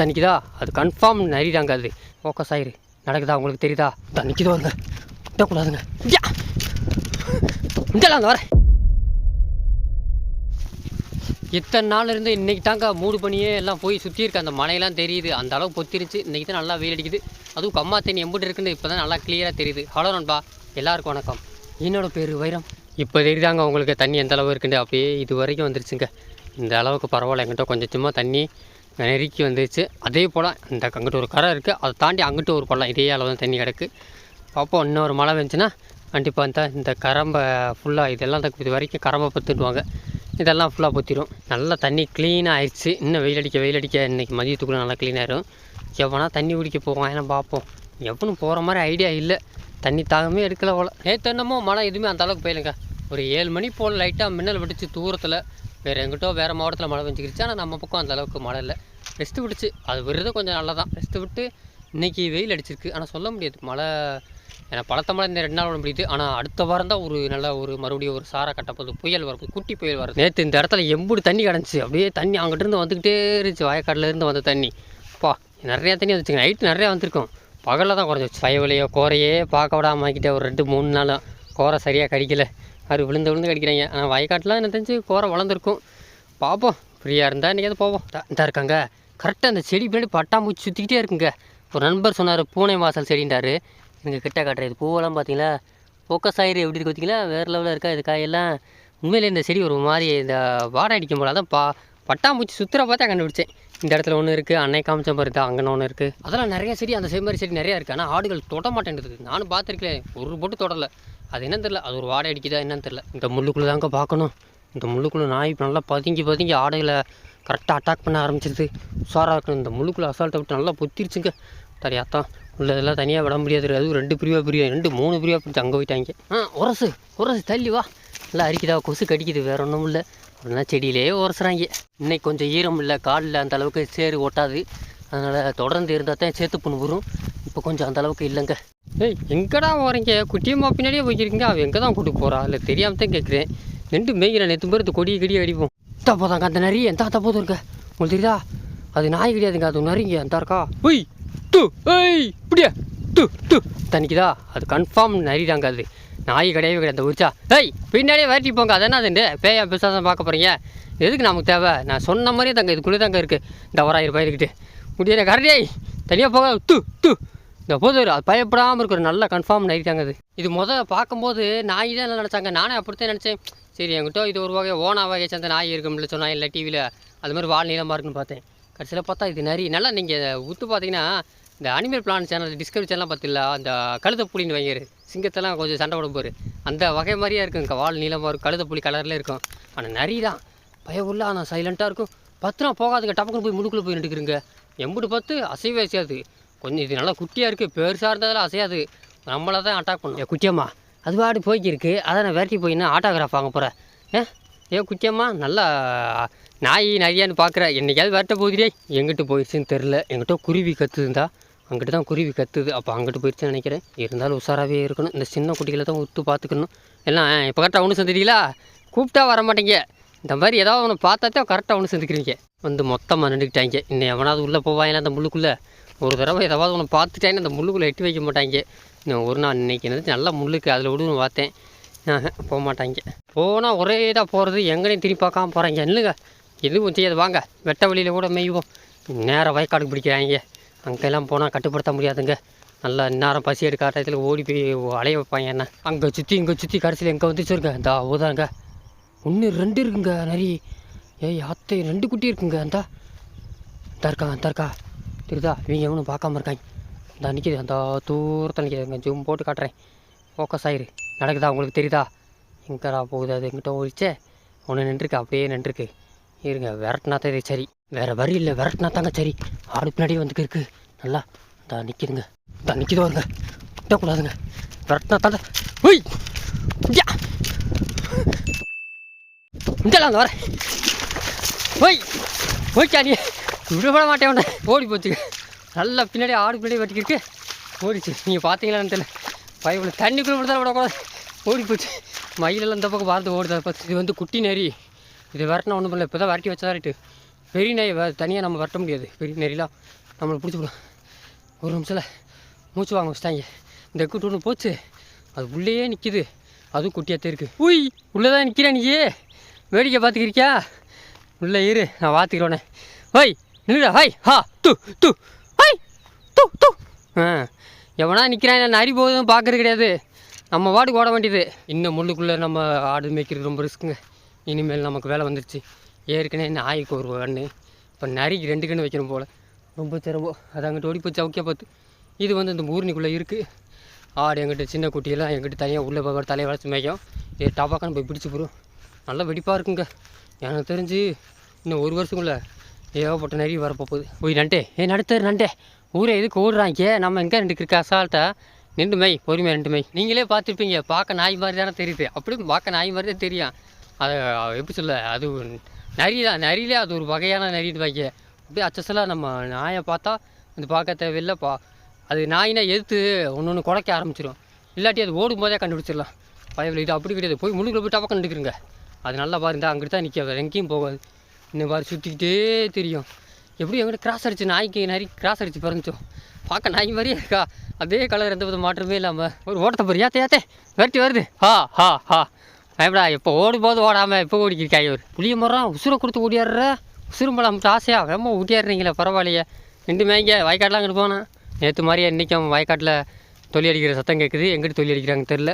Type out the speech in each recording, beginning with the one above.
தண்ணிக்குதா அது கன்ஃபார்ம் நரிதாங்க அது. ஃபோக்கஸ் ஆயிரு. நடக்குதா? உங்களுக்கு தெரியுதா? தண்ணிக்குதோ வருங்க விட்டக்கூடாதுங்க இந்தலாம் அந்த வரேன் இத்தனை நாள் இருந்து இன்னைக்கு தாங்க மூடு பண்ணியே எல்லாம் போய் சுற்றி இருக்க. அந்த மலையெல்லாம் தெரியுது. அந்த அளவு பொத்திருச்சு இன்றைக்கி தான் நல்லா வெயில் அடிக்குது. அதுவும் கம்மா தண்ணி எம்பிட்டு இருக்குன்னு இப்போ தான் நல்லா கிளியராக தெரியுது. ஹலோ நண்பா. எல்லாருக்கும் வணக்கம். என்னோட பேர் வைரம். இப்போ தெரியுதாங்க உங்களுக்கு தண்ணி எந்த அளவு இருக்குன்னு? அப்படியே இது வரைக்கும் வந்துருச்சுங்க. இந்த அளவுக்கு பரவாயில்ல. எங்கிட்ட கொஞ்சம் சும்மா தண்ணி நெருக்கி வந்துச்சு அதே போல் இந்த அங்கிட்ட ஒரு கரை இருக்குது அதை தாண்டி அங்கிட்ட ஒரு பள்ளம் இதே அளவு தான் தண்ணி கிடக்கு. பார்ப்போம் இன்னொரு மழை வந்துச்சுன்னா கண்டிப்பாக இந்த இந்த கரம்பை ஃபுல்லாக இதெல்லாம் இது வரைக்கும் கரம்பை பத்துடுவாங்க. இதெல்லாம் ஃபுல்லாக பொத்திடும் நல்லா தண்ணி க்ளீனாக ஆயிடுச்சு இன்னும் வெயில் அடிக்க வெயில் அடிக்க இன்றைக்கி மதியத்துக்குள்ளே நல்லா க்ளீனாகிடும் ஆயிரும். எவனா தண்ணி குடிக்க போவோம் ஏன்னா பார்ப்போம் எவனும் போகிற மாதிரி ஐடியா இல்லை. தண்ணி தாகமே எடுக்கல போல். நேற்று என்னமோ மழை எதுவுமே அந்த அளவுக்கு போயிலுங்க ஒரு ஏழு மணி போல் லைட்டாக மின்னல் வெடிச்சு தூரத்தில் வேறு எங்கிட்டோ வேறு மாவட்டத்தில் மழை பெஞ்சிக்கிடுச்சு ஆனால் நம்ம பக்கம் அந்த அளவுக்கு மழை இல்லை. ரெஸ்ட்டு விடுச்சு அது விடுறது கொஞ்சம் நல்லா தான் ரெஸ்ட்டு விட்டு இன்றைக்கி வெயில் அடிச்சிருக்கு. ஆனால் சொல்ல முடியாது. மழை ஏன்னா பழத்த மழை இந்த ரெண்டு நாள் விட முடியுது. ஆனால் அடுத்த வாரம் தான் ஒரு நல்ல ஒரு மறுபடியும் ஒரு சாரை கட்டப்போது புயல் வரும் குட்டி புயல் வருது நேற்று இந்த இடத்துல எம்பூடு தண்ணி கிடந்துச்சு. அப்படியே தண்ணி அங்கிட்டிருந்து வந்துக்கிட்டே இருந்துச்சு. வயக்காட்டிலேருந்து வந்த தண்ணி. பா நிறையா தண்ணி வந்துச்சுங்க. நைட்டு நிறையா வந்திருக்கும். பகலில் தான் குறைஞ்சிச்சு. பயவலையோ கோரையே பார்க்க விடாம ஆக்கிட்டே ஒரு ரெண்டு மூணு நாளும் கோரை சரியாக கடிக்கலை. அது விழுந்து விழுந்து கடிக்கிறாங்க. ஆனால் வயக்காட்டில் என்ன தெரிஞ்சு கோரம் வளர்ந்துருக்கும். பார்ப்போம் ஃப்ரீயாக இருந்தால் இன்றைக்கி போவோம். இந்த இருக்காங்க. கரெக்டாக அந்த செடி பின்னாடி பட்டாம்பூச்சி சுற்றிக்கிட்டே இருக்குங்க. ஒரு நண்பர் சொன்னார் பூனை வாசல் செடின்றாரு. எனக்கு கிட்ட காட்டுறது பூவெல்லாம் பார்த்தீங்களா ஃபோக்கஸ் ஆயிரு எப்படி இருக்கு பார்த்தீங்களா வேறு லெவலில் இருக்கா? இது காயெல்லாம்? உண்மையிலே இந்த செடி ஒரு மாதிரி இந்த வாடை அடிக்கும் போல. அதான் பா பட்டாம்பூச்சி சுற்றுற பார்த்தா கண்டுபிடிச்சேன். இந்த இடத்துல ஒன்று இருக்குது அன்னை காமிச்சம் தான் அங்கே ஒன்று இருக்குது அதெல்லாம் நிறைய செடி அந்த செம்மறி செடி நிறையா இருக்குது ஆனால் ஆடுகள் தொட மாட்டேன்றது. நானும் பார்த்துருக்கேன். ஒரு போட்டு தொடலை. அது என்னன்னு தெரில அது ஒரு வாடை அடிக்குதா என்னன்னு தெரில இந்த முள்ளுக்குள்ளே தாங்க பார்க்கணும். இந்த முள்ளுக்குள்ளே நாய் நல்லா பதுங்கி பதுங்கி ஆடைகளை கரெக்டாக அட்டாக் பண்ண ஆரம்பிச்சிருது. உஷாராக இருக்கணும். இந்த முள்ளுக்குள்ளே அசால்ட்டை விட்டு நல்லா பொத்திருச்சுங்க. தரியாத்தான் உள்ளதெல்லாம் தனியாக விட முடியாது. அதுவும் ரெண்டு பிரிவாக பிரிவா ரெண்டு மூணு பிரிவாக பிடிச்சி அங்கே போயிட்டாங்க ஆ உரசு உரசு தள்ளி வா. நல்லா அரிக்குதா? கொசு கடிக்குது. வேற ஒன்றும் இல்லை. அப்படின்னா செடியிலே உரசுறாங்க. இன்னைக்கு கொஞ்சம் ஈரம் இல்லை காலில் அந்த அளவுக்கு சேறு ஒட்டாது. அதனால் தொடர்ந்து இருந்தால் தான் சேத்து புண்ணு வரும் இப்போ கொஞ்சம் அந்த அளவுக்கு இல்லைங்க. ஏய் எங்கடா போகிறீங்க குட்டியம்மா பின்னாடியே போய்க்கிறீங்க அவன் எங்கே தான் கூட்டிட்டு போகிறா இல்லை தெரியாமல் தான் கேட்குறேன் ரெண்டு மேய்கிறேன் நேற்று பேர் கொடியை கடியை அடிப்போம். தப்போதாங்க அந்த நிறைய எந்த தப்போதும் இருக்க. உங்களுக்கு தெரியுதா? அது நாய் கிடையாதுங்க அது நரிங்க. அந்த இருக்கா? ஒய் து ஏய் இப்படியா? து து. தனிக்குதா அது கன்ஃபார்ம் நரிதாங்க அது. நாய் கிடையவே கிடையாது. உச்சா ஏய் பின்னாடியே விரட்டி போங்க. அது என்ன அதுண்டு பேயா பிசாசம் பார்க்க போகிறீங்க எதுக்கு நமக்கு தேவை? நான் சொன்ன மாதிரியே தாங்க இதுக்குள்ளே தாங்க இருக்குது இந்த வராயிரம் பயிருக்கிட்டு முடியல கரடியாய் தனியாக போக து து. இந்த போது பயப்படாமல் இருக்கிற நல்ல கன்ஃபார்ம் நைட்டாங்க அது. இது முதல்ல பார்க்கும்போது நாய் தான் நினச்சாங்க நானே அப்படித்தான் நினச்சேன். சரி என்கிட்ட இது ஒரு வகை ஓனா வகை சேர்ந்த நாய் இருக்கும்ல சொன்னா இல்லை டிவியில் அது மாதிரி வால் நீளமாக இருக்குன்னு பார்த்தேன். கடைசியில் பார்த்தா இது நரி. நல்லா நீங்கள் ஊத்து பார்த்தீங்கன்னா இந்த அனிமல் பிளான் சேனல் டிஸ்கவரி சேனலாம் பார்த்தில்ல அந்த கழுத புலின்னு வைங்கிரு சிங்கத்தெல்லாம் கொஞ்சம் சண்டை போடும் போரு. அந்த வகை மாதிரியே இருக்குங்க வால் நீளமாக இருக்கும் கழுத புலி கலரில் இருக்கும். ஆனால் நரி தான். பயவுள்ள ஆனால் சைலண்ட்டாக இருக்கும். பத்திரம் போகாதுங்க. டப்புக்குன்னு போய் முடுக்குள்ளே போய் நின்றுக்குறீங்க எம்பிட்டு பார்த்து அசைவே அசையாது. கொஞ்சம் இது நல்லா குட்டியாக இருக்குது பெருசாக இருந்ததெல்லாம் அசையாது. நம்மளை தான் அட்டாக் பண்ணும். குட்டியம்மா அது பாடு போய்க்கிருக்கு. அதை நான் விரட்டி போயின்னா ஆட்டோகிராஃப் வாங்க போகிறேன் ஏ? ஏ குட்டியம்மா நல்லா நாய் நிறையான்னு பார்க்குறேன் என்னைக்காவது விரட்ட போகுதுடே எங்கிட்டு போயிடுச்சுன்னு தெரில எங்கிட்ட குருவி கற்றுதுந்தா அங்கிட்டு தான் குருவி கத்துது. அப்போ அங்கிட்டு போயிடுச்சுன்னு நினைக்கிறேன். இருந்தாலும் உஷாராகவே இருக்கணும். இந்த சின்ன குட்டிகளை தான் உத்து பார்த்துக்கணும். எல்லாம் இப்போ கரெக்டாக ஒன்று சந்திட்டீங்களா கூப்பிட்டா வர மாட்டேங்க. இந்த மாதிரி ஏதாவது ஒன்று பார்த்தா தான் கரெக்டாக ஒன்று சந்திக்கிறீங்க வந்து மொத்தமாக நின்றுக்கிட்டாங்க. இன்னும் எவனாவது உள்ளே போவாங்களா அந்த முள்ளுக்குள்ளே? ஒரு தடவை ஏதாவது ஒன்று பார்த்துட்டேன்னு அந்த முள்ளுக்குள்ளே எட்டி வைக்க மாட்டாங்க. இன்னும் ஒரு நாள் இன்னைக்கு நல்லா முள்ளுக்கு அதில் விடுன்னு பார்த்தேன். போக மாட்டாங்க. போனால் ஒரே இதாக போகிறது எங்கேனையும் திரும்பி பார்க்காம போகிறாங்க இல்லைங்க எதுவும் செய்யாது. வாங்க வெட்ட வழியில் கூட மேய்வோம். நேராக வயக்காடுக்கு பிடிக்கிறாங்க. அங்கெல்லாம் போனால் கட்டுப்படுத்த முடியாதுங்க. நல்லா நேரம் பசி எடுக்க டயத்தில் ஓடி போய் அலைய வைப்பாங்க என்ன? அங்கே சுற்றி இங்கே சுற்றி கடைசியில் எங்கே வந்துச்சுருங்க இந்த ஊதாங்க ஒன்று ரெண்டு இருக்குங்க நிறைய ஏய் அத்தை ரெண்டு குட்டி இருக்குங்க அந்த தர்கா தர்கா தெரியுதா? இவங்க எவனும் பார்க்காம இருக்காங்க. இந்த நிற்கிது அந்த தூரத்தில் நிற்கிதுங்க ஜூம் போட்டு காட்டுறேன். ஃபோக்கஸ் ஆயிரு. நடக்குதா? உங்களுக்கு தெரியுதா? எங்கடா போகுது? அது எங்கிட்ட ஒழிச்சே ஒன்று நின்றுருக்கு. அப்படியே நின்றுருக்கு. இருங்க. விரட்டினா தான் இது சரி. வேறு வரி இல்லை. விரட்டினா தாங்க சரி. ஆடு பின்னாடியே வந்துக்கு இருக்கு. நல்லா. இந்த நிற்கிதுங்க இந்த நிற்கிது வருங்க விட்டக்கூடாதுங்க விரட்டினா தாங்க. ஒய் யா இங்கெல்லாம் அந்த வரேன். ஒய் ஓய்க்கா நீ. விட மாட்டேன் உடனே ஓடி போச்சு. நல்லா பின்னாடி ஆடு பின்னாடி வெட்டிக்கிருக்கு. ஓடிச்சு. நீங்கள் பார்த்தீங்களான்னு தெரியல. பயப்பட தண்ணிக்குள்ளே விடுதா விடக்கூடாது. ஓடி போச்சு. மயிலெல்லாம் இந்த பக்கம் பார்த்து ஓடுதா. பார்த்து இது வந்து குட்டி நெறி. இது விரட்டினா ஒன்றும் பண்ணல. இப்போ தான் விரட்டி வச்சா ரைட்டு பெரிய நாய் தனியாக நம்ம வரட்ட முடியாது. பெரிய நெறிலாம் நம்மளை பிடிச்சிவிடும் ஒரு நிமிஷத்தில் மூச்சு வாங்க வச்சிட்டாங்க. இந்த கூட்டு ஒன்று போச்சு. அது உள்ளேயே நிற்கிது அதுவும் குட்டியாக இருக்கு. உய் உள்ளே தான் நிற்கிறேன் நீயே. வேடிக்கை பார்த்துக்கிறியா? உள்ளே இரு. நான் பார்த்துக்கிறோனே ஓய் நில்லுடா ஹாய் ஹா து து ஹாய் து து. ஆ எவனா நிற்கிறான் நரி போதும் பார்க்கறது கிடையாது. நம்ம வாட்டுக்கு ஓட வேண்டியது. இன்னும் முள்ளுக்குள்ளே நம்ம ஆடு மேய்க்கிறது ரொம்ப ரிஸ்க்குங்க இனிமேல் நமக்கு வேலை வந்துருச்சு. ஏற்கனவே நாய்க்கு ஒரு கண்ணு. இப்போ நரிக்கு ரெண்டு கண்ணு வைக்கணும் போல். ரொம்ப சிரமம் அது அங்கிட்ட ஓடி போச்சு ஓகே பார்த்து. இது வந்து இந்த ஊர்னிக்குள்ளே இருக்குது ஆடு எங்கிட்ட சின்ன குட்டியெல்லாம் எங்கிட்ட தனியாக உள்ளே போகிற தலையை வளர்த்து மேய்க்கும். இது டபாக்கான்னு போய் பிடிச்சி போகிறோம் நல்லா வெடிப்பாக இருக்குங்க. எனக்கு தெரிஞ்சு இன்னும் ஒரு வருஷத்துக்குள்ளே ஏகப்பட்ட நரி வரப்போகுது ஓய் நண்டே. ஏ நடுத்தர் நண்டே. ஊரே எதுக்கு ஓடுறாங்க நம்ம எங்கே ரெண்டு இருக்கா? அசால்ட்டா? நின்று மை பொறுமையாக ரெண்டு மை. நீங்களே பார்த்துருப்பீங்க. பார்க்க நாய் மாதிரி தானே தெரியுது. அப்படியும் பார்க்க நாய் மாதிரி தான் தெரியும். அதை எப்படி சொல்ல அது நரி தான் நரியிலே அது ஒரு வகையான நரின்னு வைக்க அப்படியே அச்சசலாக நம்ம நாயை பார்த்தா அது பார்க்க தேவையில்லை. பா அது நாயினா எதிர்த்து ஒன்று ஒன்று குடைக்க ஆரம்பிச்சிடும் இல்லாட்டி அது ஓடும் போதே கண்டுபிடிச்சிடலாம். பயவில் இது அப்படி கிடையாது. போய் முழுக்க போய் டப்பா கண்டுக்கிறங்க அது நல்லா பாருந்தா அங்கிட்டு தான் நிற்க எங்கேயும் போகாது. இந்த மாதிரி சுற்றிக்கிட்டே தெரியும். எப்படி எங்கிட்ட கிராஸ் அடிச்சு நாய்க்கு நரி கிராஸ் அடிச்சு பிறந்துச்சோம் பார்க்க நாய் மாதிரியே இருக்கா. அதே கலர் எந்த வித மாற்றமே இல்லாமல் ஒரு ஓட்டத்தை பாரு ஏத்தே ஏத்தே விரட்டி வருது. ஹா ஹா ஹா. பயப்படா இப்போ ஓடும் போது ஓடாமல் இப்போ ஓடிக்கிருக்காய் ஒரு புளிய மரம் உசுரை கொடுத்து ஓடியாடுற. உசுரும்பலம் மட்டும் ஆசையா? வேமா ஓட்டியாடுறீங்களே பரவாயில்லையே. ரெண்டு மேய்ங்க வயக்காட்டெலாம் அங்கிட்டு போனேன் நேற்று மாதிரியே இன்றைக்கும் வயக்காட்டில் தொல்லி அடிக்கிற சத்தம் கேட்குது எங்கிட்டு தொல்லி அடிக்கிறாங்க தெரில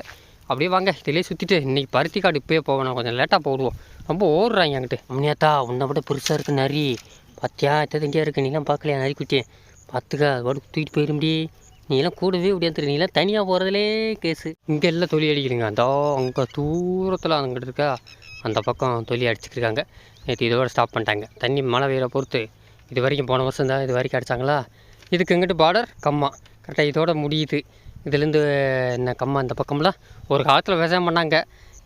அப்படியே வாங்க இதிலே சுற்றிட்டு இன்றைக்கி பருத்தி காடு இப்போயே போகணும். கொஞ்சம் லேட்டாக போடுவோம். ரொம்ப ஓடுறாங்க என்கிட்ட. அம்னியாத்தா உன்னை விட பெருசாக இருக்குது நரி. பத்தியா எத்தது எங்கேயா இருக்கு? நீலாம் பார்க்கலையா நரி குட்டி பார்த்துக்க அது பாட்டு தூக்கிட்டு போயிடும்டி நீலாம் கூடவே முடியாது நீலாம் தனியாக போகிறதுலே கேஸு இங்கே எல்லாம் தொழில் அடிக்கிறீங்க. அந்த அங்கே தூரத்தில் அங்கிட்டு இருக்கா? அந்த பக்கம் தொழில் அடிச்சுக்கிருக்காங்க நேற்று இதோட ஸ்டாப் பண்ணிட்டாங்க. தண்ணி மழை பெய்கிற பொறுத்து. இது வரைக்கும் போன வருஷம் தான் இது வரைக்கும் அடித்தாங்களா இதுக்கு எங்கிட்டு பார்டர் கம்மா. கரெக்டாக இதோட முடியுது. இதுலேருந்து என்ன கம்மா இந்த பக்கம்லாம் ஒரு காலத்தில் விவசாயம் பண்ணாங்க.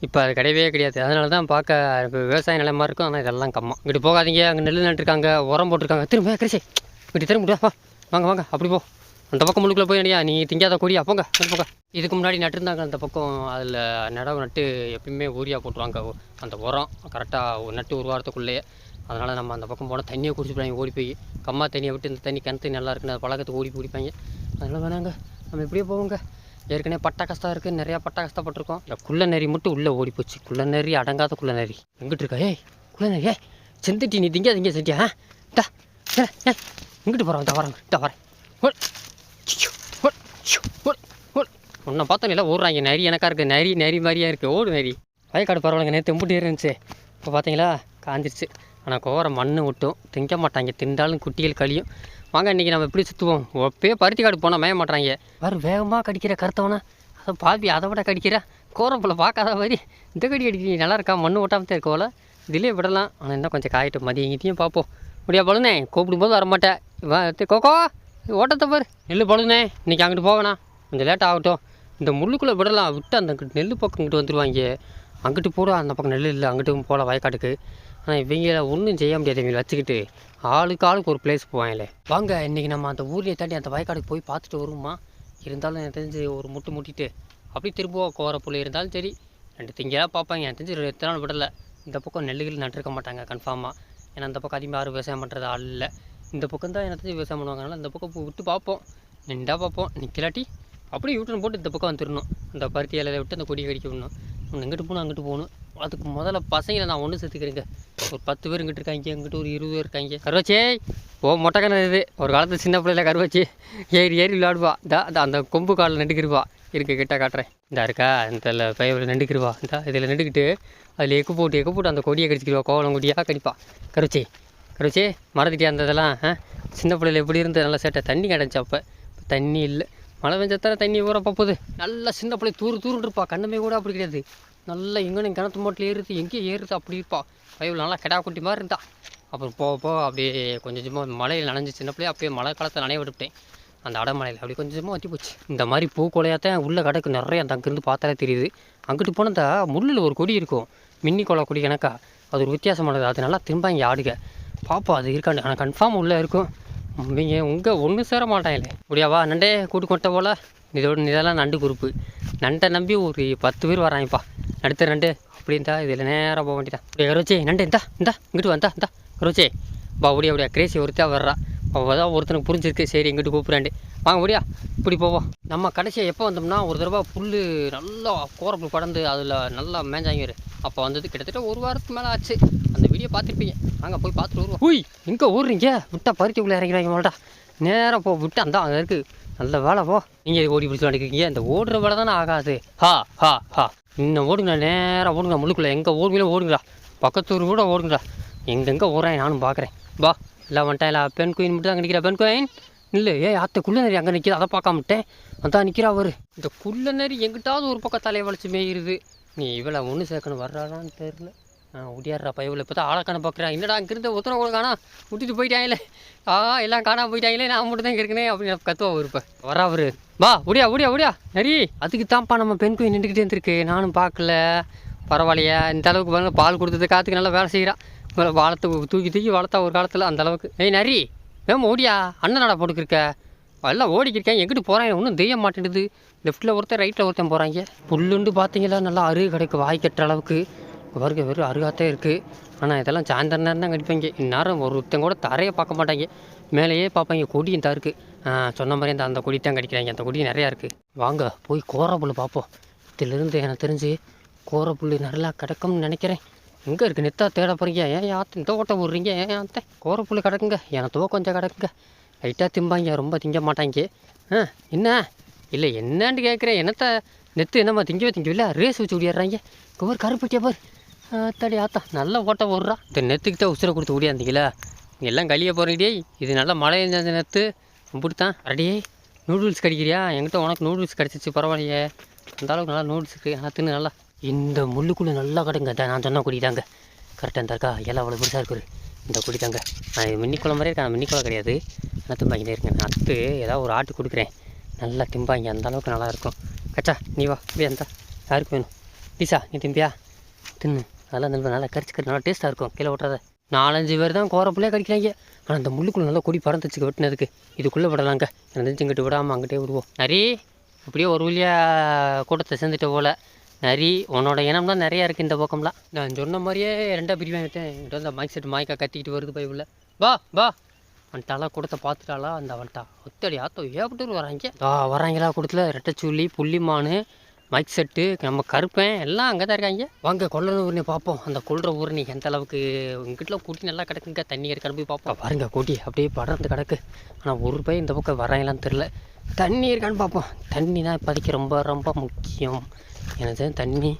இப்போ அது கிடையவே கிடையாது. அதனால தான் பார்க்க விவசாய நிலமாக இருக்கும். ஆனால் இதெல்லாம் கம்மா. இப்படி போகாதீங்க. அங்கே நெல் நட்டுருக்காங்க. உரம் போட்டிருக்காங்க. திரும்ப கிரிசி இப்படி திரும்ப முடியா வாங்க வாங்க. அப்படி போ. அந்த பக்கம் முழுக்குள்ள போய் அடியா? நீ திங்காத கொடியா போங்க போங்க இதுக்கு முன்னாடி நட்டுருந்தாங்க அந்த பக்கம். அதில் நடவு நட்டு எப்பயுமே ஊரியா போட்டுருவாங்க. அந்த உரம் கரெக்டாக நட்டு ஒரு வாரத்துக்குள்ளேயே. அதனால் நம்ம அந்த பக்கம் போனால் தண்ணியை குடிச்சுப்பாங்க ஓடி போய். கம்மா தண்ணியை விட்டு இந்த தண்ணி கிணத்து நல்லா இருக்குன்னு அது பழக்கத்துக்கு ஓடி பிடிப்பாங்க அதனால் வேணாங்க. நம்ம இப்படியே போவோங்க. ஏற்கனவே பட்டா கஷ்டம் இருக்குது நிறையா பட்டா கஷ்டப்பட்டிருக்கோம். இல்லை குள்ள நரி மட்டும் உள்ளே ஓடி போச்சு. குள்ள நரி அடங்காத குள்ள நெறி எங்கிட்டு இருக்கா? ஏய் குள்ள நெறி ஏய் செந்துட்டி நீ திங்க திங்க செட்டியா ஆ டா ஏ இங்கிட்டு போகிறோம் இந்த வரேன் இந்த வரேன். ஓட். ஓட், ஓட், ஓட். உன்னை பார்த்தா இல்லை ஓடுறாங்க. நரி எனக்காக இருக்குது நரி நரி மாதிரியா இருக்குது ஓடு நரி. வயக்காடு பரவாயில்லைங்க. நேற்று எம்பிட்டு இருந்துச்சு இப்போ பார்த்தீங்களா? காஞ்சிருச்சு. ஆனால் கோர மண்ணு விட்டும். திங்க மாட்டாங்க. திண்டாலும் குட்டிகள் கழியும். வாங்க இன்றைக்கி நம்ம எப்படி சுற்றுவோம் ஒப்பே பருத்தி காடு போனால் மேய மாட்டாங்க வேறு வேகமாக கடிக்கிற கருத்தவனா. அதை பாப்பி அதை விட கடிக்கிற. கோரப்பில் பார்க்காத மாதிரி இந்த கடி கடிக்கிறீங்க நல்லா இருக்கா? மண்ணு ஓட்டாமல் தான் இருக்கோல இதிலே விடலாம். ஆனால் இன்னும் கொஞ்சம் காயிட்டு மதியம் இங்கேயும் பார்ப்போம். முடியா பழுனே கூப்பிடும்போது வரமாட்டேன். வா கோகோ ஓட்டத்தை பாரு. நெல் பழுனே இன்றைக்கி அங்கிட்டு போவேண்ணா கொஞ்சம் லேட் ஆகட்டும். இந்த முள்ளுக்குள்ளே விடலாம். விட்டு அந்த நெல் பக்கம் இங்கிட்டு வந்துடுவாங்க அங்கிட்டு போட அந்த பக்கம் நெல் இல்லை. அங்கிட்டும் போகல வயக்காட்டுக்கு. ஆனால் இவங்கள ஒன்றும் செய்ய முடியாது இவங்களை வச்சுக்கிட்டு ஆளுக்கு ஆளுக்கு ஒரு பிளேஸ் போவாங்களே. வாங்க இன்றைக்கி நம்ம அந்த ஊர்லேயே தாண்டி அந்த வயக்காடுக்கு போய் பார்த்துட்டு வருவோமா? இருந்தாலும் எனக்கு தெரிஞ்சு ஒரு முட்டு முட்டிட்டு அப்படி திரும்ப கோர புள்ளி இருந்தாலும் சரி ரெண்டு திங்களாக பார்ப்பாங்க. எனக்கு தெரிஞ்சு எத்தனை நாள் விடலை. இந்த பக்கம் நெல்லுகள் நட்டிருக்க மாட்டாங்க கன்ஃபார்மாக ஏன்னா அந்த பக்கம் அதிகமாக யாரும் விவசாயம் பண்ணுறது ஆள் இல்லை. இந்த பக்கம் தான் எனக்கு தெரிஞ்சு விவசாயம் பண்ணுவாங்க அதனால் இந்த பக்கம் விட்டு பார்ப்போம். நின்றா பார்ப்போம். நிற்கலாட்டி அப்படியே யூட்டன் போட்டு இந்த பக்கம் வந்துடணும் அந்த பருத்தி இலையில விட்டு அந்த கொடியை கடிக்க விடணும். இங்கிட்டு போகணும் அங்கிட்டு போகணும். அதுக்கு முதல்ல பசங்களை நான் ஒன்று சேர்த்துக்கிறேங்க. ஒரு பத்து பேர் இங்கிட்டு இருக்காங்க இங்கிட்டு ஒரு இருபது பேர் இருக்காங்க. கருவாச்சே ஓ மொட்டை இது. ஒரு காலத்து சின்ன பிள்ளைல கருவாச்சி. ஏறி ஏறி விளையாடுவா. இந்த அந்த கொம்பு காலில் நண்டுக்கிருவா. இருக்கு கிட்ட காட்டுறேன். இந்த இருக்கா? இந்த பையவில் நண்டுக்கிருவா. இந்த இதில் நண்டுக்கிட்டு அதில் எக்கு போட்டு எக்கு போட்டு அந்த கொடியை கடிச்சிக்கிடுவா கோவலம் கொடியாக கடிப்பா. கருவச்சி கருவச்சி மறந்துட்டியா அந்த இதெல்லாம் ஆ? சின்ன பிள்ளைல எப்படி இருந்து நல்லா சேட்டை. தண்ணி கிடச்சி அப்போ. தண்ணி இல்லை. மழை பெஞ்சத்தான தண்ணி ஊற போகுது நல்லா சின்ன பிள்ளை தூர் தூருன்னு இருப்பா. கண்ணுமே கூட அப்படி கிடையாது. நல்லா எங்கே கிணத்து மோட்டில் ஏறுது எங்கேயும் ஏறுது அப்படி இருப்பா. பைபிள் நல்லா கிடா குட்டி மாதிரி இருந்தா. அப்புறம் போக போக அப்படியே கொஞ்சம் கொஞ்சமாக மழையில் நனைஞ்சு சின்ன பிள்ளைய அப்படியே மழை காலத்தில் நனைய விட்டுட்டேன். அந்த அடமலையில் அப்படி கொஞ்சம் கொஞ்சமாக வத்தி போச்சு. இந்த மாதிரி பூக்கொலையாத்தான் உள்ள கடைக்கு. நிறைய அந்த அங்கேருந்து பார்த்தாலே தெரியுது. அங்கிட்டு போனால் முள்ளில் ஒரு கொடி இருக்கும். மின்னி கொலை கொடி கணக்கா அது ஒரு வித்தியாசமானது. அது நல்லா திரும்ப இங்கே ஆடுக. பார்ப்போம் அது இருக்கான்னு. ஆனால் கன்ஃபார்ம் உள்ளே இருக்கும். அவங்க உங்க ஒன்று சேர மாட்டாங்களே. முடியாவா நண்டே கூட்டு கொட்ட போல. இதோட இதெல்லாம் நண்டு குரூப்பு நண்டை நம்பி ஒரு பத்து பேர் வராங்கப்பா. நடுத்த நண்டு அப்படின்ட்டா இதில் நேராக போக வேண்டியதான் அப்படியே கரோச்சே நண்டு இந்தா இந்தா இங்கிட்டு வந்தா இந்தா கரோச்சே. பா ஓடியா அப்படியா கிரேசி ஒருத்தா வர்றா. அவள் தான் ஒருத்தனுக்கு புரிஞ்சிருக்கு. சரி எங்கிட்டு கூப்பிட்றாண்டு வாங்க முடியா இப்படி போவோம். நம்ம கடைசியாக எப்போ வந்தோம்னா ஒரு தடவை புல் நல்லா கோரப்புல் படந்து அதில் நல்லா மேஞ்சாங்க அப்போ வந்தது கிட்டத்தட்ட ஒரு வாரத்துக்கு மேலே ஆச்சு. அந்த வீடியோ பார்த்துருப்பீங்க. அங்கே போய் பார்த்துட்டு வருவோம். உய் எங்கே ஓடுறீங்க விட்டா பருத்தி உள்ளே இறங்கிறாங்க மாட்டா நேராக போ விட்டு அந்த அங்கே இருக்குது நல்ல வேலை போ. நீங்கள் ஓடி பிடிச்சி வந்துருக்கீங்க இந்த ஓடுற வேலை தானே ஆகாது. ஹா ஹா ஹா. இன்னும் ஓடுங்களா? நேராக ஓடுங்க முழுக்குள்ள எங்கே ஓடுங்களோ ஓடுங்கடா பக்கத்தூர் கூட ஓடுங்கடா எங்கெங்கே ஓடுறேன் நானும் பார்க்குறேன். பா இல்லை வந்துட்டேன் இல்லை பெண் குயின் மட்டும் தான் நிற்கிறா பெண் குயின்? இல்லை ஏ அத்தை குள்ள நரி அங்கே நிற்கிது அதை பார்க்காம விட்டேன். அதான் நிற்கிறா அவர். இந்த குள்ள நரி எங்கிட்டாவது ஒரு பக்கம் தலையை வளைச்சி மேயிருது நீ இவளை ஒன்று சேர்க்கணும் வர்றாளான்னு தெரில நான் ஓடியாடுறா பயவில் இப்போ தான் ஆளக்கான பார்க்குறேன். என்னடா அங்கிருந்து ஒத்தனை கூட காணா? விட்டுட்டு போயிட்டாங்களே ஆ எல்லாம் காணா போயிட்டாங்களே நான் மட்டும் தான் இங்கே இருக்கனே அப்படின்னு கத்துவா ஒரு வரா அவரு. வா ஒடியா ஒடியா ஒடியா நரி அதுக்கு தான்ப்பா நம்ம பெண் கோயில் நின்றுக்கிட்டே இருந்திருக்கு. நானும் பார்க்கல. பரவாயில்லையா. இந்த அளவுக்கு பாருங்க பால் கொடுத்தது காற்றுக்கு நல்லா வேலை செய்கிறா வளர்த்து தூக்கி தூக்கி வளர்த்தா ஒரு காலத்தில் அந்த அளவுக்கு. ஏய் நரி வேமா ஓடியா? அண்ணனடா போட்டுக்கிருக்க எல்லாம் ஓடிக்கிருக்கேன். எங்கிட்டு போகிறாங்க ஒன்றும் தெரிய மாட்டேங்குது. லெஃப்ட்டில் ஒருத்தன் ரைட்டில் ஒருத்தன் போகிறாங்க புல்லுண்டு பார்த்தீங்களா? நல்லா அருகு கிடைக்கும். வாய் கட்டுற அளவுக்கு. வருக வெறும் அருகாத்தே இருக்குது ஆனால் இதெல்லாம் சாயந்தரம் நேரம் தான் கடிப்பாங்க. இந்நேரம் ஒருத்தன் கூட தரையை பார்க்க மாட்டாங்க. மேலேயே பார்ப்பாங்க. கொடியும் தான் இருக்குது சொன்ன மாதிரி அந்த அந்த கொடி தான் கடிக்கிறாங்க. அந்த கொடி நிறையா இருக்குது வாங்க போய் கோரப்புல் பார்ப்போம். இதிலிருந்து எனக்கு தெரிஞ்சு கோரப்புல் நல்லா கிடக்கும்னு நினைக்கிறேன். எங்கே இருக்குது நெத்தா தேட போகிறீங்க ஏன் ஆத்த இந்த ஓட்ட விட்றீங்க ஏன் ஆத்த? கோரப்புல் கிடக்குங்க. எனக்கு கொஞ்சம் கிடக்குங்க. லைட்டாக திம்பாங்க ரொம்ப திங்க மாட்டாங்க. ஆ என்ன? இல்லை என்னன்னு கேட்குறேன். என்னத்த நெத்து என்னம்மா திங்கவே திங்கவில்ல? ரேஸ் வச்சு ஓடிடுறாங்க ஒரு கருப்பட்டியா பாரு. ஆத்தாடி ஆத்தா நல்லா ஓட்ட விட்றா இந்த நெத்துக்கு தான் உசுரை கொடுத்து ஓடியாந்தீங்களா எல்லாம் கழிய போகிறீடே இது நல்லா மழை இந்த நெத்து. இப்படித்தான் அடியே நூடுல்ஸ் கிடைக்கிறியா? என்கிட்ட உனக்கு நூடுல்ஸ் கிடச்சிச்சு பரவாயில்லையே. அந்த அளவுக்கு நல்லா நூடுல்ஸ் இருக்குது நான் தின்னு நல்லா. இந்த முள்ளுக்குள்ளே நல்லா கிடங்க. நான் சொன்ன குடி கரெக்டாக இருந்தாக்கா எல்லாம் அவ்வளோ பெருசாக இருக்குது இந்த குடி தாங்க. நான் மின்னிக்குளம் மாதிரியே இருக்கேன். மின்னிக்குளம் கிடையாது. நான் திம்பாங்கிட்டே இருக்கேன் அடுத்து அத்து ஏதாவது ஒரு ஆட்டு கொடுக்குறேன். நல்லா திம்பாங்க. அந்த அளவுக்கு நல்லா இருக்கும். கச்சா நீ வா. அப்படியே அந்த யாருக்கு வேணும்? பீசா நீ திம்பியா? தின்னு. அதெல்லாம் நல்லா நல்லா கறிச்சு கறி நல்லா டேஸ்ட்டாக இருக்கும். கீழே ஓட்டுறத நாலஞ்சு பேர் தான் கோரப்புள்ளே கடிக்கிறாங்க ஆனால் அந்த முள்ளுக்குள்ளே நல்லா கொடி பறந்துச்சு வெட்டினதுக்கு. இதுக்குள்ளே விடலாங்க. எனக்கு இங்கிட்டு விடாமல் அங்கிட்டே விடுவோம். நிறைய அப்படியே ஒரு வழியாக கூட்டத்தை சேர்ந்துட்ட போல். நரி உன்னோட இனம் தான் நிறையா இருக்குது இந்த பக்கம்லாம் நான் சொன்ன மாதிரியே ரெண்டாக பிரிவாங்க விட்டேன். என்கிட்ட அந்த மைக் செட் மாய்க்கா கத்திக்கிட்டு வருது பைபிளில் வா வா. வந்துட்டாளா கொடுத்த பார்த்துட்டாளா அந்த வந்துட்டா ஒத்தடி ஆத்தோ ஏப்பட்டு வராங்க. வராங்களா? கூட்டத்தில் ரெட்டச்சூலி புள்ளிமானு மைக் செட்டு நம்ம கருப்பேன். எல்லாம் அங்கே தான் இருக்காங்க. வாங்க கொல்லன ஊர்னி பார்ப்போம். அந்த கொள்ற ஊர்னி எந்த அளவுக்கு உங்ககிட்ட கூட்டி நல்லா கிடக்குங்க. தண்ணி இருக்கான்னு போய் பார்ப்போம். பாருங்க கூட்டி அப்படியே படர்ந்து கிடக்கு. ஆனால் ஒரு பையன் இந்த பக்கம் வரையெல்லாம் தெரில தண்ணி இருக்கான்னு பார்ப்போம். தண்ணி தான் இப்போதைக்கு ரொம்ப ரொம்ப முக்கியம். எனது தண்ணி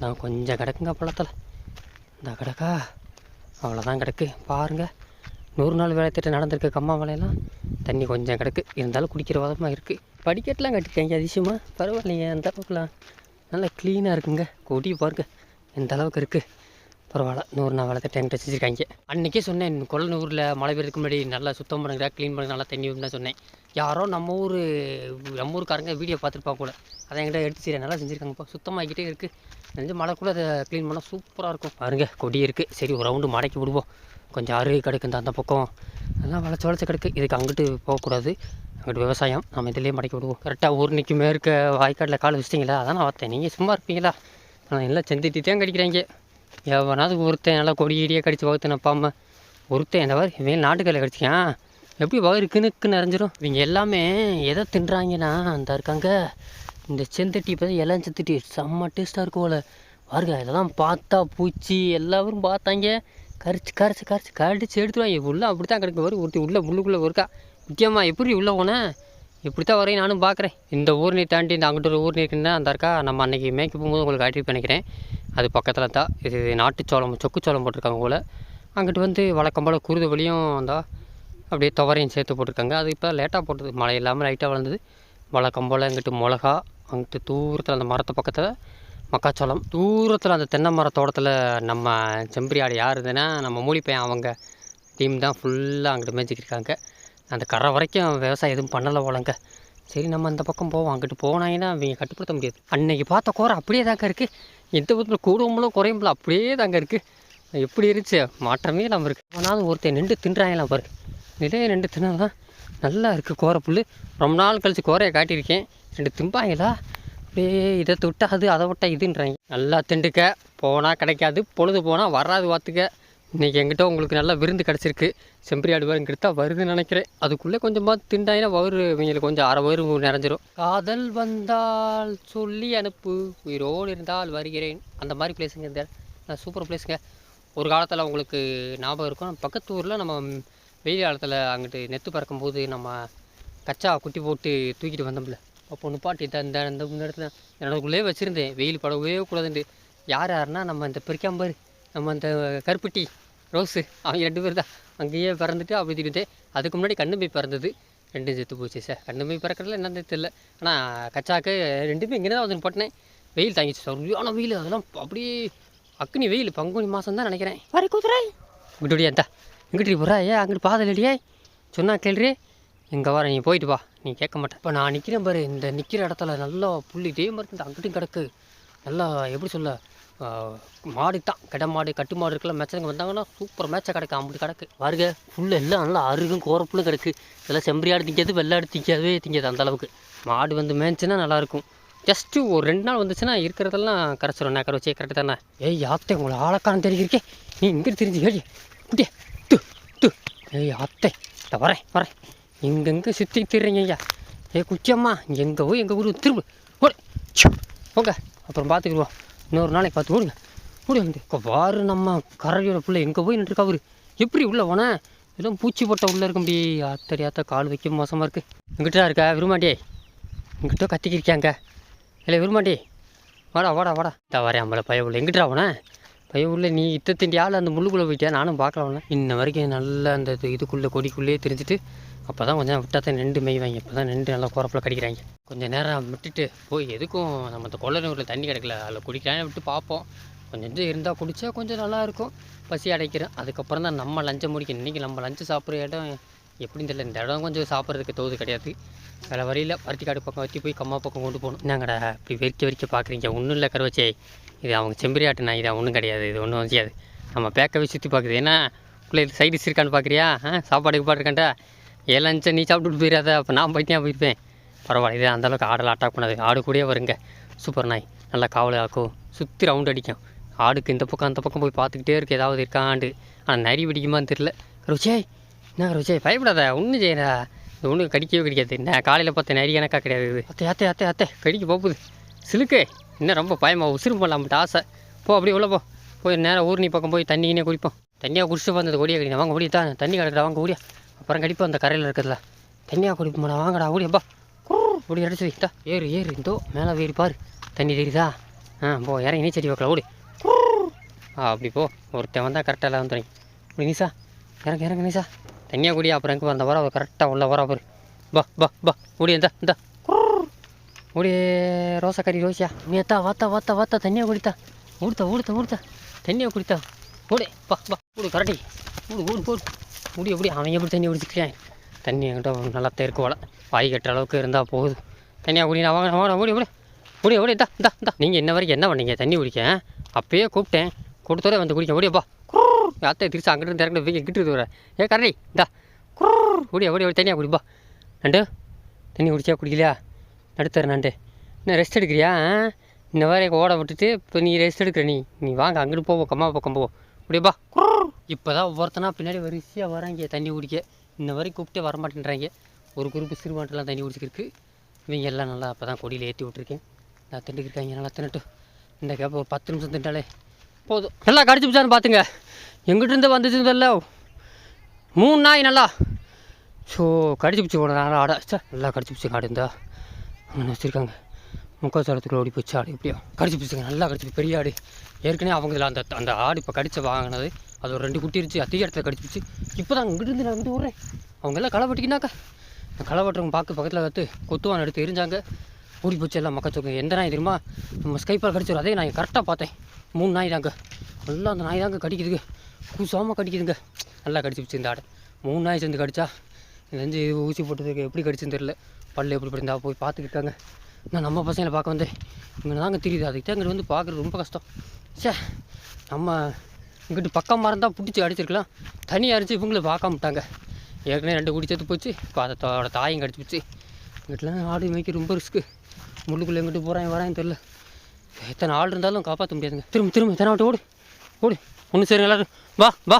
நான் கொஞ்சம் கிடக்குங்க பழத்தில் இந்த கிடக்கா. அவ்வளோதான் கிடக்கு. பாருங்கள் நூறு நாள் வேலை திட்டம் நடந்திருக்கு. கம்மா வேலையெல்லாம் தண்ணி கொஞ்சம் கிடக்கு. இருந்தாலும் குடிக்கிற விதமாக இருக்குது படிக்கட்டெலாம் கட்டிருக்காங்க அதிசயமாக பரவாயில்லைங்க அந்த அளவுக்குலாம். நல்லா க்ளீனாக இருக்குங்க. கொடி பாருங்க. எந்த அளவுக்கு இருக்குது பரவாயில்ல. நூறு நாள் வளர்த்து டென்ட் வச்சுருக்காங்க. அன்றைக்கே சொன்னேன் கொல்லனூரில் மழை பெய்யறதுக்கு முன்னாடி நல்லா சுத்தம் பண்ணுங்க க்ளீன் பண்ணுங்க நல்லா தண்ணி விடுன்னு சொன்னேன். யாரோ நம்ம ஊர் நம்ம ஊருக்காரங்க வீடியோ பார்த்துருப்பா கூட அதை என்கிட்ட எடுத்து சரி நல்லா செஞ்சுருக்காங்கப்பா. சுத்தமாகிக்கிட்டே இருக்குது நெஞ்சு கூட அதை க்ளீன் பண்ணால் சூப்பராக இருக்கும். பாருங்க கொடி இருக்குது சரி ஒரு ரவுண்டு மடக்கி விடுவோம். கொஞ்சம் அருகே கிடக்கு இந்த அந்த பக்கம். அதெல்லாம் வளச்சு வளச்சு கிடக்கு. இதுக்கு அங்கிட்டு போகக்கூடாது. அங்கிட்டு விவசாயம். நம்ம இதிலே மடக்கி விடுவோம். கரெக்டாக ஊர்னிக்கு மேற்க வாய்க்காட்டில் கால் வச்சிட்டிங்களா? அதான் நான் பார்த்தேன். நீங்கள் சும்மா இருப்பீங்களா? ஆனால் எல்லாம் செந்துட்டி தான் கடிக்கிறாங்க. எவனாவது ஒருத்தன் நல்லா கொடி இடியே கடிச்சு வகுத்து நப்பாம ஒருத்தன் இந்த மாதிரி இவன் நாட்டுக்கல்ல கடிச்சிக்கான் எப்படி வயிறு கிணுக்கு நிறைஞ்சிரும்? இவங்க எல்லாமே எதை தின்றாங்கன்னா அந்த இருக்காங்க. இந்த செந்தட்டி இப்போ இளம் செந்தட்டி. செம்ம டேஸ்ட்டாக இருக்கும் போல. பாருங்க இதெல்லாம் பார்த்தா பூச்சி எல்லாரும் பார்த்தாங்க. கரிச்சு கரைச்சி கரைச்சி கடிச்சு எடுத்துருவாங்க உள்ளே அப்படி தான் கிடக்கு. வரும் ஒருத்தி உள்ளே முள்ளுக்குள்ளே ஒருக்கா. முக்கியமா எப்படி உள்ளே போனேன் இப்படி தான் வரையும் நானும் பார்க்குறேன். இந்த ஊர்னி தாண்டி இந்த அங்கிட்டு ஒரு ஊர்னி இருக்குன்னா அந்த இருக்கா நம்ம அன்றைக்கி மேய்க்க போகும்போது உங்களுக்கு காட்டி நினைக்கிறேன் அது பக்கத்தில் தான். இது நாட்டுச்சோளம் சொக்குச்சோளம் போட்டிருக்காங்க போல். அங்கிட்டு வந்து வழக்கம் போல் குருது வழியும் அந்த அப்படியே துவரையும் சேர்த்து போட்டிருக்காங்க. அது இப்போ லேட்டாக போட்டது. மழை இல்லாமல் லைட்டாக வளர்ந்தது. வழக்கம் போல் இங்கிட்டு மிளகா அங்கிட்டு தூரத்தில் அந்த மரத்து பக்கத்தில் மக்காச்சோளம். தூரத்தில் அந்த தென்னை மர தோட்டத்தில் நம்ம செம்பரி ஆடு யார் இருந்ததுன்னா நம்ம மூலிப்பையன் அவங்க. டீம் தான் ஃபுல்லாக அங்கிட்டு மேய்ச்சிக்கிருக்காங்க அந்த கரை வரைக்கும் விவசாயம் எதுவும் பண்ணலை போலங்க. சரி நம்ம அந்த பக்கம் போவோம். அங்கிட்டு போனாங்கன்னா அவங்க கட்டுப்படுத்த முடியாது. அன்னைக்கு பார்த்த கோரை அப்படியே தாங்க இருக்குது எந்த விதத்தில் கூடுவங்களும் குறையும்ல அப்படியே தாங்க இருக்குது எப்படி இருந்துச்சு? மாற்றமே இல்லாமல் இருக்குது ஆனாலும் ஒருத்தன் நின்று தின்றாங்களாம் பாரு. நிலையை நின்று தின்னாதான் நல்லா இருக்குது கோரை புல் ரொம்ப நாள் கழிச்சு கோரையை காட்டியிருக்கேன். ரெண்டு திம்பாங்களா? அப்படியே இதை தொட்டா அது அதை விட்டா இதுன்றாங்க. நல்லா திண்டுக்க. போனால் கிடைக்காது பொழுது போனால் வராது பார்த்துக்க. இன்றைக்கி எங்கிட்ட உங்களுக்கு நல்லா விருந்து கிடச்சிருக்கு. செம்பரி ஆடு வேறு வருதுன்னு நினைக்கிறேன். அதுக்குள்ளே கொஞ்சமாக திண்டாயினா வயிறு இவங்களுக்கு கொஞ்சம் அரை வயிறு நிறைஞ்சிரும். காதல் வந்தால் சொல்லி அனுப்பு உயிரோடு இருந்தால் வருகிறேன். அந்த மாதிரி பிளேஸுங்க இந்த நான் சூப்பர் பிளேஸுங்க ஒரு காலத்தில் உங்களுக்கு ஞாபகம் இருக்கும். பக்கத்து ஊரில் நம்ம வெயில் காலத்தில் அங்கிட்டு நெத்து பறக்கும்போது நம்ம கச்சா குட்டி போட்டு தூக்கிட்டு வந்தோம்ல. அப்போ நிப்பாட்டி இந்த இந்த இந்த இடத்துல எனக்குள்ளே வச்சுருந்தேன். வெயில் படவே கூடாதுண்டு யார் யாருன்னா நம்ம இந்த பிரிக்காம்பர் நம்ம அந்த கருப்பட்டி. ரோஸு. அவங்க ரெண்டு பேர் தான். அங்கேயே பிறந்துட்டு அப்படி திட்டு அதுக்கு முன்னாடி கண்ணு போய் பிறந்தது. ரெண்டும் செத்து போச்சு சார். கண்ணு போய் பிறக்கிறதுல என்னன்னு தெரியல. ஆனால் கச்சாக்கு ரெண்டுமே இங்கே தான் வந்து போட்டேன். வெயில் தாங்கிச்சு சரியான வெயில். அதெல்லாம் அப்படியே அக்னி வெயில். பங்குனி மாதம் தான் நினைக்கிறேன். வரை குதிரை. இங்கிட்டு அந்த இங்கிட்டு போகிறா ஏன் அங்கிட்டு பாதை இல்லையே சொன்னா கேள்றி. எங்கே வர நீ போயிட்டு வா. நீ கேட்க மாட்டேன் இப்போ நான் நிற்கிறேன் பாரு. இந்த நிற்கிற இடத்துல நல்லா புல் இதே மாதிரி இந்த அங்கிட்டும் கிடக்கு. நல்லா எப்படி சொல்ல? மாடு தான் கிட மாடு கட்டு மாடு இருக்கலாம் மேட்சங்க வந்தாங்கன்னா சூப்பர் மேட்சாக கிடைக்கும். அப்படி கிடக்கு வருக ஃபுல்லாக எல்லாம் நல்லா அருகும் கோரப்புல்லும் கிடக்கு. இதெல்லாம் செம்பரியாடு திங்காது வெள்ளாடு திங்காதவே திங்காது அந்த அளவுக்கு. மாடு வந்து மேய்ச்சுன்னா நல்லாயிருக்கும். ஜஸ்ட்டு ஒரு ரெண்டு நாள் வந்துச்சுன்னா இருக்கிறதெல்லாம் கரைச்சிரும். நான் கரை வச்சே கரெக்டு தானே? ஏய் ஆத்தே உங்களை ஆளக்காரன் தெரிஞ்சிருக்கே? நீ இங்கே தெரிஞ்சு ஏடி குட்டியே து து. ஏய் ஆத்தே இந்த வரேன் வரேன். எங்கெங்கே சுற்றி திரிறீங்க ஐயா. ஏ குச்சியம்மா எங்கே போய் எங்கள் ஊர் திரும்ப. ஓ ஓகே போங்க. அப்புறம் பார்த்துக்கிடுவோம். இன்னொரு நாளைக்கு பார்த்து ஓடுங்க. ஓடி வந்து. வாரு நம்ம கரையோட பிள்ளை. எங்கே போய் நின்றுருக்கா அவர்? எப்படி உள்ளே போனேன் எதுவும் பூச்சி போட்ட உள்ளே இருக்க முடியே. ஆத்தடி ஆத்தா கால் வைக்க மோசமாக இருக்குது இங்கிட்ட இருக்கா? விரும்மாட்டியே இங்கிட்ட கத்திக்கிருக்காங்க இல்லை விரும்மாட்டி வாடா வாடா வாடா. இந்த வரேன் அம்பளை பய உள்ள. எங்கிட்டா அவனே பய உள்ள நீ இத்த திண்டி ஆள் அந்த முள்ளுக்குள்ளே போயிட்டியா? நானும் பார்க்கல அவனை. இன்ன வரைக்கும் நல்லா அந்த இது- இதுக்குள்ளே கொடிக்குள்ளேயே தெரிஞ்சுட்டு அப்போ தான் கொஞ்சம் விட்டாத்தான் நெண்டு மேய்வாங்க. இப்போ தான் நெண்டு நல்லா குறப்பில் கடிக்கிறாங்க. கொஞ்சம் நேரம் விட்டுட்டு போய் எதுக்கும் நம்ம இந்த கொள்ளனூரில் தண்ணி கிடைக்கல. அதில் குடிக்கலாம் விட்டு பார்ப்போம். கொஞ்சம் இது இருந்தால் குடித்தா கொஞ்சம் நல்லாயிருக்கும் பசி அடைக்கிறேன் அதுக்கப்புறம் தான் நம்ம லஞ்சம் முடிக்கணும். இன்றைக்கி நம்ம லஞ்சு சாப்பிட்ற இடம் எப்படின்னு தெரியல. இந்த இடம் கொஞ்சம் சாப்பிட்றதுக்கு தோது கிடையாது. வேறு வழியில் பருத்திக்காடு பக்கம் வச்சு போய் கம்மா பக்கம் கொண்டு போகணும். என்னங்கடா இப்படி வெறிக்க வெறிக்க பார்க்குறீங்க ஒன்றும் இல்லை கருவச்சே. இது அவங்க செம்பரியாட்டு நான் தான். ஒன்றும் கிடையாது. இது ஒன்றும் செய்யாது. நம்ம பேக்கவே சுற்றி பார்க்குது ஏன்னா பிள்ளை சைடிஸ் இருக்கான்னு பார்க்குறியா ஆ பாட்டு பாட்டுருக்கேன்டா ஏழு அஞ்சு நீ சாப்பிட்டுட்டு போயிடாத அப்போ நான் பைத்தியம் போயிருப்பேன்? பரவாயில்ல இதே அந்தளவுக்கு ஆடெல்லாம் அட்டாக் பண்ணாது ஆடு கூடயே வருங்க. சூப்பர் நாய். நல்லா காவலை ஆக்கும் சுற்றி ரவுண்ட் அடிக்கும். ஆடுக்கு இந்த பக்கம் அந்த பக்கம் போய் பார்த்துக்கிட்டே இருக்கு ஏதாவது இருக்காண்டு. ஆனால் நரி பிடிக்குமான்னு தெரில ருச்சே என்ன ருச்சே பயப்படாத ஒன்றும் செய்யறா இது ஒன்றும் கடிக்கவே கடிக்காது. என்ன காலையில் பார்த்த நரி எனக்கா கிடையாது இது. அத்தை அத்தை அத்தை அத்தை கடிக்க போகுது. சிலுக்கு இன்னும் ரொம்ப பயமா உசுறு போடலாம் ஆசை. போ அப்படியே உள்ள போ. போய் நேராக ஊர்னி பக்கம் போய் தண்ணினே குடிப்போம் தண்ணியாக குடிச்சிட்டு வந்தது ஓடியா கிடைக்கும் வாங்க ஓடியா தான் தண்ணி கிடக்குறா வாங்க ஓடியா அப்புறம் கடிப்போம் அந்த கரையில் இருக்கிறதுல தண்ணியாக குடிப்போம்டா வாங்கடா ஓடியாப்பா ஓடி அடிச்சு ஏறு ஏறு இந்தோ மேலே ஏறி பாரு. தண்ணி தெரியுதா? ஆ போ இறங்கி நீச்சடி வைக்கல ஓடி. ஆ அப்படி போ. ஒருத்தன் வந்தால் கரெக்டாக எல்லாம் வந்துடுங்க இப்படி நீசா இறங்க இறங்க நீசா. தண்ணியாக குடி அப்புறம் எங்கே வந்த வர கரெக்டாக உள்ள வர பாரு. பா பா பா ஓடி இந்த இந்த. ஓடி ரோசா கறி ரோசியா. நீ எத்தா வாத்தா வாத்தா வாத்தா தண்ணியாக குடித்தா. ஊடுத்தா ஊடுத்தா ஊடுத்தா. தண்ணியாக குடித்தா. ஓடி பா பா. ஓடு கரட்டி ஓடு ஓடு ஓடு. முடி எப்படி அவன் எப்படி தண்ணி பிடிச்சிக்கிறேன் தண்ணி என்கிட்ட நல்லா தெருக்கு போல வாய் கட்டுற அளவுக்கு இருந்தால் போகுது. தண்ணியாக குடி நான் வாங்க வாங்க ஓடி ஓடி. ஓடி ஓடி இந்தா இந்தா இந்தா. நீங்கள் என்ன வரைக்கும் என்ன பண்ணீங்க? தண்ணி குடிக்க? அப்பயே கூப்பிட்டேன். கொடுத்தோட வந்து குடிக்க. ஓடியப்பா யாத்தை திருச்சி அங்கிட்டு இருந்து போய் கிட்டு வர ஏ கரடி இந்தா. ஓடியா ஓடி ஓடி தண்ணியாக குடிப்பா நண்டு தண்ணி குடிச்சா குடிக்கலையா? நடுத்தர நண்டு. என்ன ரெஸ்ட் எடுக்கிறியா? இந்த மாதிரி ஓட விட்டுட்டு இப்போ நீ ரெஸ்ட் எடுக்கிற நீ. நீ வாங்க அங்கிட்டு போவோம் கம்மா பக்கம் போவோம் அப்படியேப்பா இப்போ தான் ஒவ்வொருத்தனா பின்னாடி வரிசையாக வராங்க தண்ணி குடிக்க. இன்ன வரைக்கும் கூப்பிட்டே வரமாட்டேன்றாங்க. ஒரு குரூப்பு சிறுமாட்டெல்லாம் தண்ணி குடிச்சிருக்கு இவங்க எல்லாம் நல்லா அப்போ தான் கொடியில் ஏற்றி விட்ருக்கேன் நான் திண்டுக்கிருக்காங்க நல்லா தின்னுட்டு. இந்த கேப்ப ஒரு பத்து நிமிஷம் தின்ட்டாலே போதும். நல்லா கடிச்சு பிடிச்சான்னு பார்த்துங்க எங்கிட்டிருந்து வந்துச்சு தெரியல. மூணு நாய் நல்லா. ஸோ கடிச்சு பிடிச்சி போன நல்லா ஆடா. நல்லா கடிச்சு பிடிச்சி காடு இருந்தா அங்கே முக்கால் முக்காசாரத்துக்குள்ள ஓடி போச்சு ஆடு எப்படியோ. கடிச்சு பிடிச்சிங்க நல்லா கடிச்சு பெரிய ஆடு. ஏற்கனவே அவங்கள அந்த அந்த ஆடு இப்போ கடிச்சு வாங்கினது. அது ஒரு ரெண்டு குட்டி இருந்துச்சு அதிக இடத்துல கடிச்சு பிடிச்சி. இப்போ தான் இங்கிட்டு நான் இங்கிட்டு விட்றேன் அவங்க எல்லாம் களை வெட்டிக்கினாக்கா. களை வெட்டுறவங்க பார்க்க பக்கத்தில் கற்று கொத்துவான் எடுத்து எரிஞ்சாங்க. ஓடி போச்சு எல்லாம் மக்கச்சோக்கு. எந்த நாய் தெரியுமா? நம்ம ஸ்கைப்பால் கடிச்சிடும் அதே நான் கரெக்டாக பார்த்தேன். மூணு நாய் தாங்க. நல்லா அந்த நாய் தாங்க கடிக்குதுங்க. கூசாமல் கடிக்குதுங்க. நல்லா கடிச்சு பிடிச்சி இந்த ஆடை. மூணு நாய் சேர்ந்து கடிச்சா. நெஞ்சு ஊசி போட்டதுக்கு எப்படி கடிச்சுன்னு தெரில பல்லு எப்படி படிந்தா போய் பார்த்துக்கிட்டாங்க. நான் நம்ம பசங்களை பார்க்க வந்தேன் இங்கே தாங்க தெரியுது. அதுக்கு தான் இங்கிட்டு வந்து பார்க்குறது ரொம்ப கஷ்டம். சே நம்ம இங்கிட்டு பக்கமாக இருந்தால் பிடிச்சி அடிச்சிருக்கலாம். தனியாக அடிச்சு இவங்கள பார்க்காம விட்டாங்க. ஏற்கனவே ரெண்டு குடி சேர்த்து போச்சு. இப்போ அதோட தாயும் கடிச்சு போச்சு. இங்கிட்டலாம் ஆடு மேய்க்க ரொம்ப ரிஸ்க்கு. முள்ளுக்குள்ளே எங்கிட்டு போகிறேன் வரேன்னு தெரில எத்தனை ஆள் இருந்தாலும் காப்பாற்ற முடியாதுங்க. திரும்ப திரும்ப எத்தனை ஆட்டு ஓடு. ஓடு. ஒன்று சரி எல்லாரும். வா வா.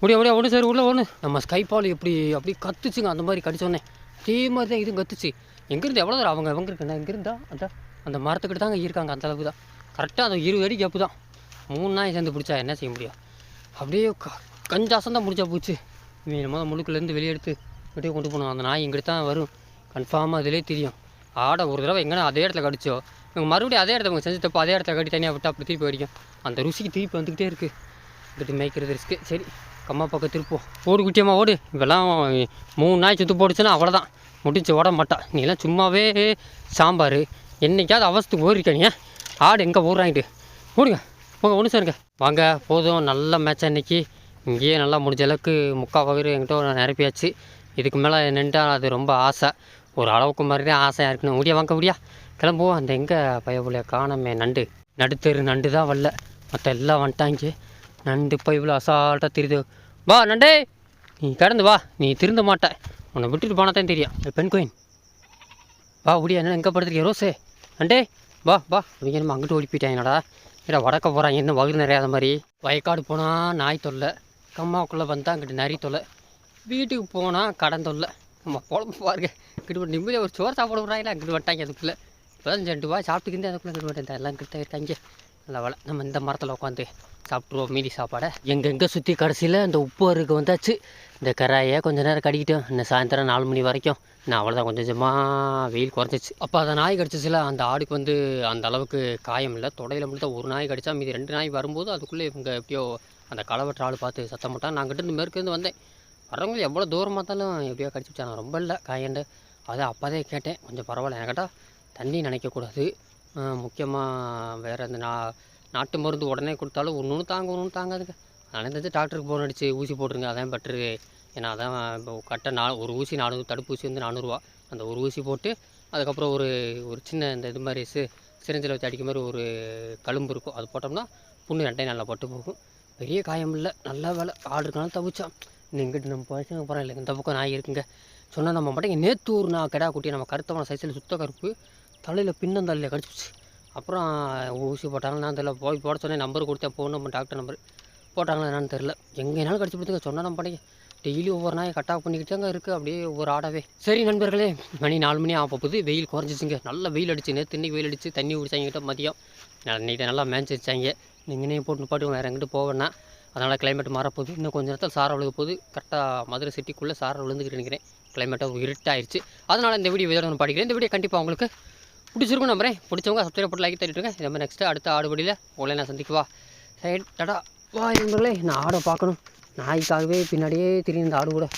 முடியா முடியா ஒன்று சரி உள்ள ஒன்று நம்ம ஸ்கைபால் எப்படி அப்படி கத்துச்சுங்க. அந்த மாதிரி கடிச்சோடனே அதே மாதிரி தான் இதுவும் கத்துச்சு. எங்கேருந்து எவ்வளோ தூரம் அவங்க அவங்க இருக்குண்ணா எங்கேருந்தா அதான் அந்த மரத்துக்கிட்ட தாங்க இருக்காங்க அந்த அளவுக்கு தான். கரெக்டாக அந்த இருபது அடி கேப்பு தான். மூணு நாய் சேர்ந்து பிடிச்சா என்ன செய்ய முடியும்? அப்படியே க கஞ்சாசம் தான் முடிச்சா போச்சு. மொதல் முழுக்கிலேருந்து வெளியே எடுத்து அப்படியே கொண்டு போகணும் அந்த நாய் இங்கிட்டு தான் வரும். கன்ஃபார்மாக அதிலே தெரியும். ஆடை ஒரு தடவை எங்கன்னா அதே இடத்துல கடிச்சோ இவங்க மறுபடியும் அதே இடத்துல செஞ்சு தப்பு அதே இடத்துல கட்டி தனியாக விட்டு அப்படி திருப்பி அடிக்கும். அந்த ருசிக்கு திருப்பி வந்துக்கிட்டே இருக்குது இப்படி மேய்க்கிறது ரிஸ்க்கு சரி கம்மா பக்கம் திருப்போம் ஓடு குட்டியம்மா ஓடு. இப்போல்லாம் மூணு நாய் சுற்று போட்டுச்சுன்னா அவ்வளோதான் முடிச்சு ஓட நீ எல்லாம் சும்மாவே சாம்பார். என்னைக்காவது அவசத்துக்கு ஓடிருக்க ஆடு எங்கே ஓடுறாங்கிட்டு ஓடுங்க போங்க ஒன்று சொல்லுங்க வாங்க போதும் நல்ல மேட்ச் இன்னைக்கு. இங்கேயே நல்லா முடிஞ்ச அளவுக்கு முக்கால் பகுதி என்கிட்ட நிரப்பியாச்சு. இதுக்கு மேலே நின்றா அது ரொம்ப ஆசை. ஒரு அளவுக்கு மாதிரி தான் ஆசையாக இருக்கணும் முடியா வாங்க முடியா கிளம்புவோம். அந்த எங்கே பயபுலைய காணமே நண்டு. நடுத்தெரு நண்டு தான் வரல. மற்ற எல்லாம் வந்துட்டாங்க. நண்டு போய் அசால்ட்டாக தெரியுது வா நண்டே! நீ கடந்து வா. நீ திருந்த மாட்ட. உன்னை விட்டுட்டு போனால் தான் தெரியும் பெண் கோயின். வா முடியா என்ன எங்கே படுத்துருக்கீங்க ரோஸே. அண்டே வா வா. அவங்க நம்ம அங்கிட்டு ஓடி போயிட்டாங்கடா இல்லை வடக்க போகிறாங்க என்ன வகுறு நிறையாத மாதிரி. வயக்காடு போனால் நாய் தொல்லை. கம்மாவுக்குள்ளே வந்தால் அங்கிட்டு நரி தொல்லை. வீட்டுக்கு போனால் கடன் தொல்லை. நம்ம குழம்பு பாருங்க. இங்கிட்டு நிம்மதியாக ஒரு சோறு சாப்பிட விட்றாங்களா அங்கிட்டு வந்துட்டாங்க அதுக்குள்ளே. இப்போ தான் ரெண்டு ரூபா சாப்பிட்டுக்கிட்டு அதுக்குள்ளே இங்கிட்டு வந்துட்டேன் எல்லாம் கிட்ட இருக்காங்க. நல்ல வேலை. நம்ம இந்த மரத்தில் உட்காந்து சாப்பிட்ருவோம் மீதி சாப்பாடை. எங்கெங்கே சுற்றி கடைசியில் இந்த உப்பு அருக்கு வந்தாச்சு. இந்த கராயை கொஞ்ச நேரம் கடிக்கிட்டோம். இன்னும் சாயந்தரம் நாலு மணி வரைக்கும். நான் அவ்வளோதான் கொஞ்சம் கொஞ்சமாக வெயில் குறைஞ்சிச்சு. அப்போ அந்த நாய் கடிச்சிச்சுல அந்த ஆடுக்கு வந்து அந்த அளவுக்கு காயம் இல்லை. தொடையில் மட்டும் ஒரு நாய் கடிச்சா மீதி ரெண்டு நாய் வரும்போது அதுக்குள்ளே இவங்க எப்படியோ அந்த களவற்ற ஆள் பார்த்து சத்தம் போட்டால் நான் கிட்ட இருந்து மேற்கேருந்து வந்தேன். வரவங்க எவ்வளோ தூரமாக இருந்தாலும் எப்படியோ கடிச்சு விட்டாங்க. ரொம்ப இல்லை காயண்டு. அதை அப்போதே கேட்டேன். கொஞ்சம் பரவாயில்ல என்கிட்ட தண்ணி நினைக்கக்கூடாது. முக்கியமாக வேறு இந்த நா நாட்டு மருந்து உடனே கொடுத்தாலும் ஒன்று ஒன்று தாங்க ஒன்று தாங்காதுங்க. அதனால இந்த டாக்டருக்கு ஃபோன் அடித்து ஊசி போட்டுருங்க அதான் பெட்ரு ஏன்னா அதான் இப்போ கட்ட நா ஒரு ஊசி நானூறு தடுப்பூசி வந்து நானூறுரூவா அந்த ஒரு ஊசி போட்டு அதுக்கப்புறம் ஒரு ஒரு சின்ன இந்த இது மாதிரி சி சிரிஞ்சில் வச்சு அடிக்க மாதிரி ஒரு கழும்பு இருக்கும். அது போட்டோம்னா புண்ணு ரெண்டையும் நல்லா பட்டு போகும். பெரிய காயம் இல்லை. நல்லா வேலை. ஆள் இருக்கனால தவிச்சான் இன்னும் இங்கிட்டு நம்ம பசங்க போகிறோம் இல்லை இந்த பக்கம் நாய் இருக்குங்க. சொன்னால் நம்ம மட்டும் நேற்று ஒரு நான் கிடா குட்டி நம்ம கருத்தமான சைஸில் சுத்த கருப்பு. தலையில் பின்னந்தலையில் கடிச்சிச்சு அப்புறம் ஊசி போட்டாங்க நான் தெரியல போய் போட சொன்னேன் நம்பர் கொடுத்தேன் ஃபோன் நம்பர் டாக்டர் நம்பர் போட்டாங்களா என்னன்னு தெரில எங்கேனாலும் கடிச்சு கொடுத்துங்க சொன்ன நம்ம படைங்க டெய்லி ஒவ்வொரு நாயை கட்டாக ஆஃப் பண்ணிக்கிட்டேங்க இருக்குது அப்படியே ஒவ்வொரு ஆடவே. சரி நண்பர்களே மணி நாலு மணி ஆக போகுது. வெயில் குறைஞ்சிச்சுங்க. நல்லா வெயில் அடிச்சு நேற்று இன்னைக்கு வெயில் அடிச்சு தண்ணி குடிச்சாங்கிட்ட மதியம். இன்னைக்கு நல்லா மேய்ச்சி வச்சாங்க நீங்கள் போட்டு பாட்டு வேறு எங்கிட்டு போவேன்னா அதனால் கிளைமேட் மாறப்போகுது இன்னும் கொஞ்ச நேரத்தில் சாரம் விழுக போகுது. கரெக்டாக மதுரை சிட்டிக்குள்ளே சாரம் விழுந்துக்கிட்டு நினைக்கிறேன். கிளைமேட்டாக இருட்டாயிருச்சு. அதனால் இந்த வீடியோ இதோட நான் படிக்கிறேன். இந்த வீடியோ கண்டிப்பாக உங்களுக்கு பிடிச்சிருக்கும் நம்புறேன் பிடிச்சவங்க சப்ஸ்கிரைப் போட்டு லைக் தட்டிட்டுங்க நம்ம நெக்ஸ்ட்டு அடுத்த ஆடுபடியில் உங்களை நான் சந்திக்குவா சரி டடா. வா நண்பர்களே நான் ஆடை பார்க்கணும். நாய்க்காகவே பின்னாடியே தெரியும் இந்த ஆடு கூட.